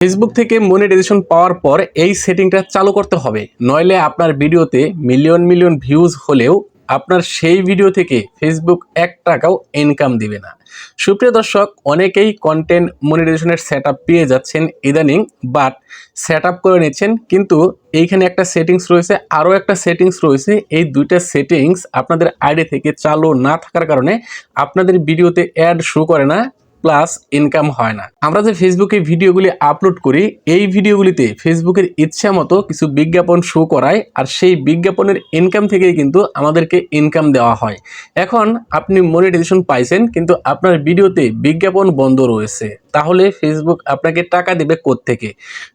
Facebook থেকে monetization পাওয়ার পর এই সেটিংটা চালু করতে হবে। নইলে আপনার ভিডিওতে মিলিয়ন মিলিয়ন ভিউজ হলেও আপনার সেই ভিডিও থেকে ফেসবুক এক টাকাও ইনকাম দিবে না। সুপ্রিয় দর্শক, অনেকেই কন্টেন্ট মনিটাইজেশনের সেট পেয়ে যাচ্ছেন ইদানিং বাট সেট করে নিচ্ছেন, কিন্তু এইখানে একটা সেটিংস রয়েছে, আরও একটা সেটিংস রয়েছে। এই দুইটা সেটিংস আপনাদের আইডি থেকে চালু না থাকার কারণে আপনাদের ভিডিওতে অ্যাড শো করে না। প্লাস ইনকাম হয় না। আমরা যে ফেসবুকে ভিডিওগুলি আপলোড করি, এই ভিডিওগুলিতে ফেসবুকের ইচ্ছা মতো কিছু বিজ্ঞাপন শো করায় আর সেই বিজ্ঞাপনের ইনকাম থেকেই কিন্তু আমাদেরকে ইনকাম দেওয়া হয়। এখন আপনি মনিটাইজেশন পাইছেন, কিন্তু আপনার ভিডিওতে বিজ্ঞাপন বন্ধ রয়েছে। তাহলে ফেসবুক আপনাকে টাকা দেবে থেকে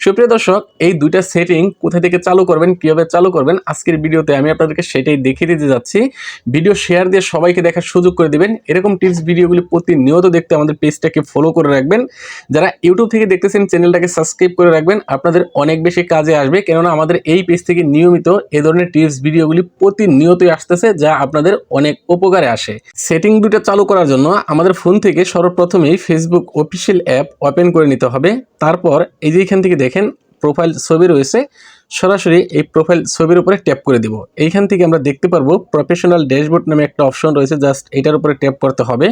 সুপ্রিয় দর্শক, এই দুইটা সেটিং কোথা থেকে চালু করবেন, কীভাবে চালু করবেন, আজকের ভিডিওতে আমি আপনাদেরকে সেটাই দেখিয়ে দিতে যাচ্ছি। ভিডিও শেয়ার দিয়ে সবাইকে দেখার সুযোগ করে দিবেন। এরকম টিপস ভিডিওগুলি প্রতিনিয়ত দেখতে আমাদের পেজটাকে ফলো করে রাখবেন। যারা ইউটিউব থেকে দেখতেছেন চ্যানেলটাকে সাবস্ক্রাইব করে রাখবেন। আপনাদের অনেক বেশি কাজে আসবে। কেননা আমাদের এই পেজ থেকে নিয়মিত এ ধরনের টিপস ভিডিওগুলি প্রতিনিয়তই আসতেছে, যা আপনাদের অনেক উপকারে আসে। সেটিং দুটো চালু করার জন্য আমাদের ফোন থেকে সর্বপ্রথমেই ফেসবুক অফিসিয়াল অ্যাপ ওপেন করে নিতে হবে। তারপর এই যে এখান থেকে দেখেন প্রোফাইল ছবি রয়েছে। সরাসরি এই প্রোফাইল ছবির উপরে ট্যাপ করে দিব। এইখান থেকে আমরা দেখতে পারব প্রফেশনাল ড্যাশবোর্ড নামে একটা অপশন রয়েছে জাস্ট এটার উপরে ট্যাপ করতে হবে।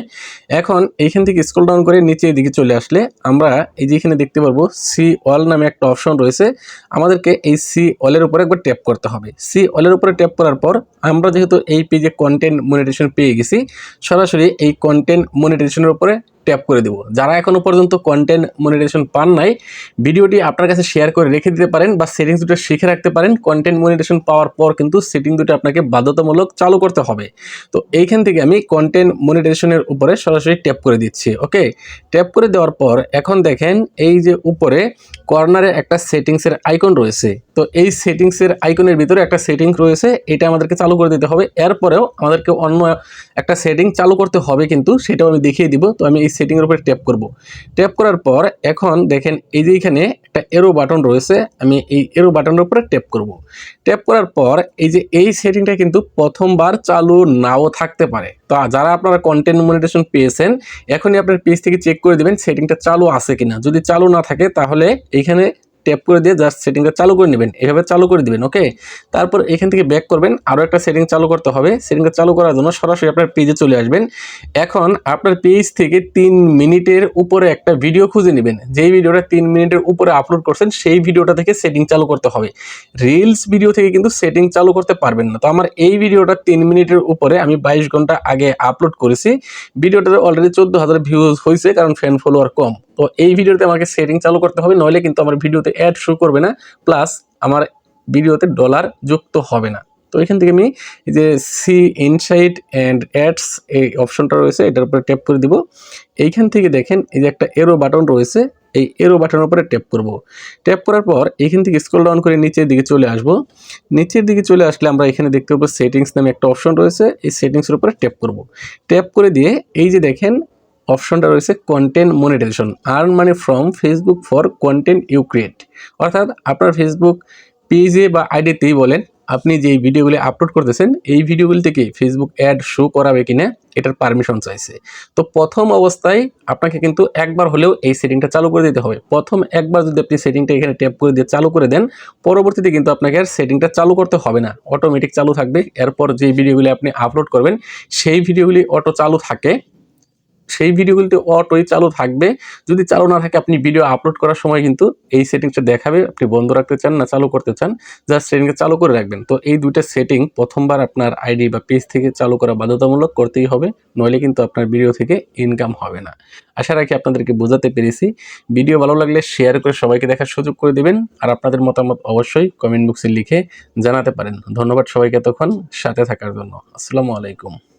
এখন এইখান থেকে স্ক্রল ডাউন করে নিচে দিকে চলে আসলে আমরা এই যে এখানে দেখতে পারব সি অল নামে একটা অপশন রয়েছে, আমাদেরকে এই সি অলের উপরে একবার ট্যাপ করতে হবে। সি অলের উপরে ট্যাপ করার পর আমরা যেহেতু এই পেজে কন্টেন্ট মনিটেশন পেয়ে গেছি, সরাসরি এই কন্টেন্ট মনিটেশনের উপরে ট্যাপ করে দেবো। যারা এখনও পর্যন্ত কন্টেন্ট মনিটাইজেশন পান নাই, ভিডিওটি আপনার কাছে শেয়ার করে রেখে দিতে পারেন বা সেটিংস দুটো শিখে রাখতে পারেন। কন্টেন্ট মনিটেশন পাওয়ার পর কিন্তু সেটিং দুটো আপনাকে বাধ্যতামূলক চালু করতে হবে। তো এইখান থেকে আমি কন্টেন্ট মনিটেশনের উপরে সরাসরি ট্যাপ করে দিচ্ছি ওকে ট্যাপ করে দেওয়ার পর এখন দেখেন এই যে উপরে কর্নারে একটা সেটিংসের আইকন রয়েছে। তো এই সেটিংসের আইকনের ভিতরে একটা সেটিং রয়েছে, এটা আমাদেরকে চালু করে দিতে হবে। এরপরেও আমাদেরকে অন্য একটা সেটিং চালু করতে হবে কিন্তু, সেটাও আমি দেখিয়ে দিব। তো আমি এই সেটিংয়ের উপরে ট্যাপ করব। ট্যাপ করার পর এখন দেখেন এই যে এখানে একটা এরো বাটন রয়েছে, আমি এই এরো বাটনের উপরে ট্যাপ করব। ট্যাপ করার পর এই যে এই সেটিংটা কিন্তু প্রথমবার চালু নাও থাকতে পারে। তো যারা আপনারা কন্টেন্ট মনিটেশন পেয়েছেন, এখনই আপনার পেজ থেকে চেক করে দেবেন সেটিংটা চালু আছে কিনা। যদি চালু না থাকে, তাহলে এইখানে ট্যাপ করে দিয়ে জাস্ট সেটিংটা চালু করে নেবেন। এভাবে চালু করে দিবেন ওকে তারপর এখান থেকে ব্যাক করবেন আরও একটা সেটিং চালু করতে হবে। সেটিংটা চালু করার জন্য সরাসরি আপনার পেজে চলে আসবেন। এখন আপনার পেজ থেকে তিন মিনিটের উপরে একটা ভিডিও খুঁজে নেবেন। যেই ভিডিওটা তিন মিনিটের উপরে আপলোড করছেন, সেই ভিডিওটা থেকে সেটিং চালু করতে হবে। রিলস ভিডিও থেকে কিন্তু সেটিং চালু করতে পারবেন না। তো আমার এই ভিডিওটা তিন মিনিটের উপরে আমি বাইশ ঘণ্টা আগে আপলোড করেছি। ভিডিওটাতে অলরেডি চোদ্দ হাজার ভিউজ হয়েছে কারণ ফ্যান ফলোয়ার কম। তো এই ভিডিওতে আমাকে সেটিং চালু করতে হবে, নইলে কিন্তু আমার ভিডিওতে অ্যাড শো করবে না প্লাস আমার ভিডিওতে ডলার যুক্ত হবে না। তো এখান থেকে আমি যে সি ইনসাইট অ্যান্ড অ্যাডস এই অপশনটা রয়েছে, এটার উপরে ট্যাপ করে দিব। এইখান থেকে দেখেন এই যে একটা এরো বাটন রয়েছে, এই এরো বাটনের উপরে ট্যাপ করব। ট্যাপ করার পর এখান থেকে স্ক্রল ডাউন করে নিচের দিকে চলে আসব। নিচের দিকে চলে আসলে আমরা এখানে দেখতে পাবো সেটিংস নামে একটা অপশন রয়েছে, এই সেটিংসের উপরে ট্যাপ করব। ট্যাপ করে দিয়ে এই যে দেখেন অপশনটা রয়েছে content monetization earn money from Facebook for content you create অর্থাৎ আপনার ফেসবুক পেজে বা আইডিতেই বলেন, আপনি যে ভিডিওগুলি আপলোড করতেছেন, এই ভিডিওগুলি থেকে ফেসবুক অ্যাড শো করাবে কিনা, এটার পারমিশন চাইছে। তো প্রথম অবস্থায় আপনাকে কিন্তু একবার হলেও এই সেটিংটা চালু করে দিতে হবে। প্রথম একবার যদি আপনি সেটিংটা এখানে ট্যাপ করে দিয়ে চালু করে দেন, পরবর্তীতে কিন্তু আপনাকে আর সেটিংটা চালু করতে হবে না। অটোমেটিক চালু থাকবে। এরপর যে ভিডিওগুলি আপনি আপলোড করবেন, সেই ভিডিওগুলি অটো চালু থাকে। সেই ভিডিওগুলিতে অটোই চালু থাকবে। যদি চালু না থাকে, আপনি ভিডিও আপলোড করার সময় কিন্তু এই সেটিংসটা দেখাবে। আপনি বন্ধ রাখতে চান না, চালু করতে চান জাস্ট সেটিংকে চালু করে রাখবেন। তো এই দুইটা সেটিং প্রথমবার আপনার আইডি বা পেজ থেকে চালু করা বাধ্যতামূলক করতেই হবে, নইলে কিন্তু আপনার ভিডিও থেকে ইনকাম হবে না। আশা রাখি আপনাদেরকে বোঝাতে পেরেছি। ভিডিও ভালো লাগলে শেয়ার করে সবাইকে দেখার সুযোগ করে দিবেন। আর আপনাদের মতামত অবশ্যই কমেন্ট বক্সে লিখে জানাতে পারেন। ধন্যবাদ সবাইকে এতক্ষণ সাথে থাকার জন্য। আসসালামু আলাইকুম।